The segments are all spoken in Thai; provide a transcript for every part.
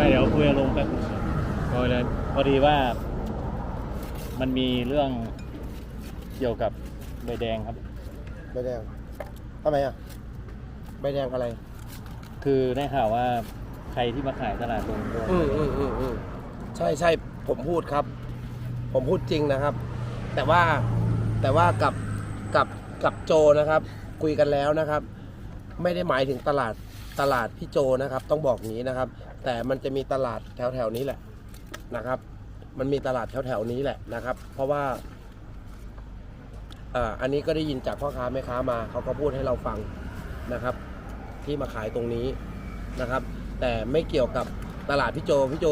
ไม่เดี๋ยวคุยกับลุงแป๊บนึงครับพอเลยพอดีว่า มันมีเรื่องเกี่ยวกับใบแดงครับ ใบแดงทำไมอะ ใบแดงอะไร คือได้ข่าวว่าใครที่มาขายตลาดลุงโดนอืมอืมอืมอืมใช่ใช่ผมพูดครับ ผมพูดจริงนะครับ แต่ว่าแต่ว่ากับกับกับโจนะครับ คุยกันแล้วนะครับ ไม่ได้หมายถึงตลาดตลาดพี่โจนะครับ ต้องบอกอย่างนี้นะครับ แต่มันจะมีตลาดแถวแถวๆนี้แหละนะครับ มันมีตลาดแถวแถวๆนี้แหละนะครับ เพราะว่าอ่าอันนี้ก็ได้ยินจากพ่อค้าแม่ค้ามาเขาก็พูดให้เราฟังนะครับ ที่มาขายตรงนี้นะครับ แต่ไม่เกี่ยวกับตลาดพี่โจพี่โจ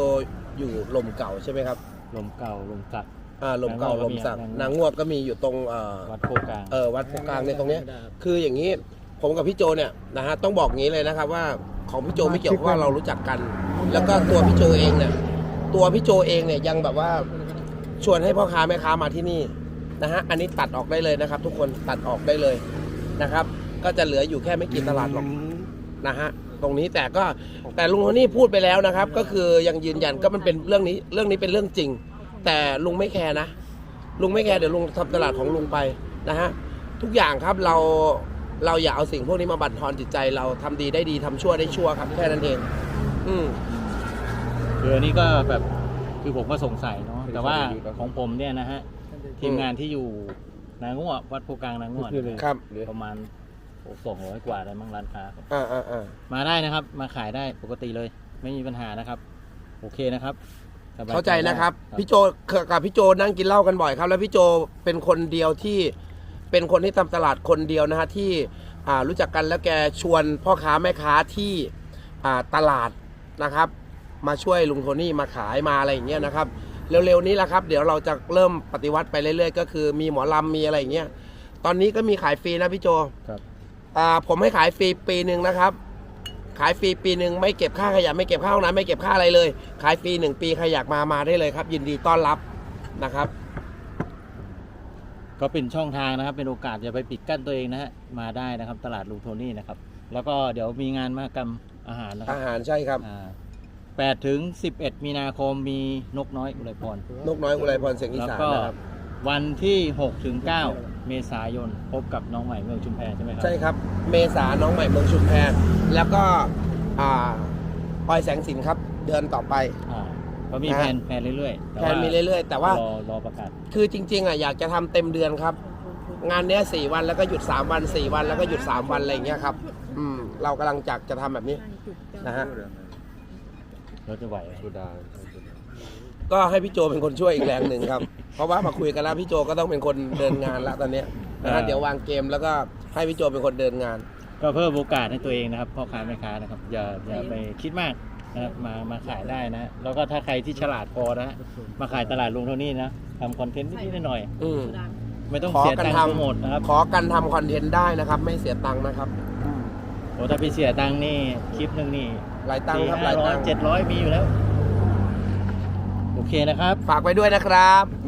อยู่ลมเก่าใช่ไหมครับลมเก่าลมสักอ่าลมเก่าลมสักนางนางงงววดดก็มีอยู่ตรงเอ่อวัดโคกลางเออวัดโพกลางในตรงเนี้ยคืออย่างนี้ ผมกับพี่โจเนี่ยนะฮะต้องบอกงี้เลยนะครับว่าของพี่โจไม่เกี่ยวกับว่าเรารู้จักกัน แล้วก็ตัวพี่โจเองเนี่ยตัวพี่โจเองเนี่ยยังแบบว่าชวนให้พ่อค้าแม่ค้ามาที่นี่นะฮะอันนี้ตัดออกได้เลยนะครับ ทุกคนตัดออกได้เลยนะครับ ก็จะเหลืออยู่แค่ไม่กี่ตลาดหรอกนะฮะตรงนี้แต่ก็แต่ลุงโทนี่พูดไปแล้วนะครับ ก็คือยังยืนยันก็มันเป็นเรื่องนี้เรื่องนี้เป็นเรื่องจริง แต่ลุงไม่แคร์นะลุงไม่แคร์เดี๋ยวลุงทำตลาดของลุงไปนะฮะทุกอย่างครับเรา เราอย่าเอาสิ่งพวกนี้มาบั่นทอนจิตใจเราทำดีได้ดีทำชั่วได้ชั่วครับแค่นั้นเอง อืม คืออันนี้ก็แบบคือผมก็สงสัยเนาะแต่ว่าของผมเนี่ยนะฮะทีมงานที่อยู่นางวดวัดโพกลางนางวดครับประมาณสองร้อยกว่าได้มั้งร้านค้าครับอ่าอ่าอ่ามาได้นะครับ มาขายได้ปกติเลย ไม่มีปัญหานะครับ โอเคนะครับสบยเข้าใจนะครับได้พี่โจกับพี่โจนั่งกินเหล้ากันบ่อยครับ แล้วพี่โจเป็นคนเดียวที่ เป็นคนที่ทำตลาดคนเดียวนะฮะที่อ่ารู้จักกันแล้วแกชวนพ่อค้าแม่ค้าที่อ่าตลาดนะครับ มาช่วยลุงโทนี่มาขายมาอะไรอย่างเงี้ยนะครับเร็วๆนี้แหละครับ เดี๋ยวเราจะเริ่มปฏิวัติไปเรื่อยๆ ก็คือมีหมอลำมีอะไรอย่างเงี้ยตอนนี้ก็มีขายฟรีนะพี่โจครับอ่าผมให้ขายฟรีปีหนึ่งนะครับ ขายฟรีปีหนึ่งไม่เก็บค่าขยะไม่เก็บค่าห้องน้ำไม่เก็บค่าอะไรเลย ขายฟรีหนึ่งปีใครอยากมามาได้เลยครับ ยินดีต้อนรับนะครับ ก็เป็นช่องทางนะครับ เป็นโอกาสอย่าไปปิดกั้นตัวเองนะฮะมาได้นะครับ ตลาดลุงโทนี่นะครับ แล้วก็เดี๋ยวมีงานมหกรรมอาหารนะครัอาบหารใช่ครับอ่า8ถึง11มีนาคมมีนกน้อยอุไรพร นกน้อยอุไรพรเสียงอีแล้วสานก็นะครับ วันที่6ถึง9เมษายน พบกับน้องใหม่เมืองชุมแพใช่ไหมครัใช่ครับ เมษาน้องใหม่เมืองชุมแพแล้วก็อ่าปอยแสงสินครับ เดือนต่อไป อ่า ก็มีนะแผฮะนแผนเรื่อยๆแพลนมีเรื่อยๆ แต่ว่า รอรอประกาศ คือจริง ๆอะอยากจะทำเต็มเดือนครับ งานเนี้ยสี่วันแล้วก็หยุดสามวันสี่วันแล้วก็หยุดสามวันอะไรอย่างเงี้ยครับ อืม เรากำลังจักจะทำแบบนี้นะฮะเราจะไหวไหมก็ให้พี่โจเป็นคนช่วยอีกแรงหนึ่งครับ เพราะว่ามาคุยกันแล้วพี่โจก็ต้องเป็นคนเดินงานละตอนเนี้ยนะฮะเดี๋ยววางเกมแล้วก็ให้พี่โจเป็นคนเดินงาน ก็เพิ่มโอกาสให้ตัวเองนะครับพ่อค้าแม่ค้านะครับอย่าอย่าไปคิดมาก นะครับมามาขายได้นะ แล้วก็ถ้าใครที่ฉลาดพอนะฮะมาขายตลาดลุงเท่านี้นะทำคอนเทนต์นิดๆหน่อยอืม ๆไม่ต้องขอเสียกันตังค์ทำ โปรโมทนะครับขอกันทำคอนเทนต์ได้นะครับ ไม่เสียตังค์นะครับ โอ้ถ้าพี่เสียตังค์นี่คลิปหนึ่งนี่หลายตังค์สี่ครับหห้าลายร้อตัยงค์เจ็ดร้อยมีอยู่แล้ว โอเคนะครับ ฝากไว้ด้วยนะครับค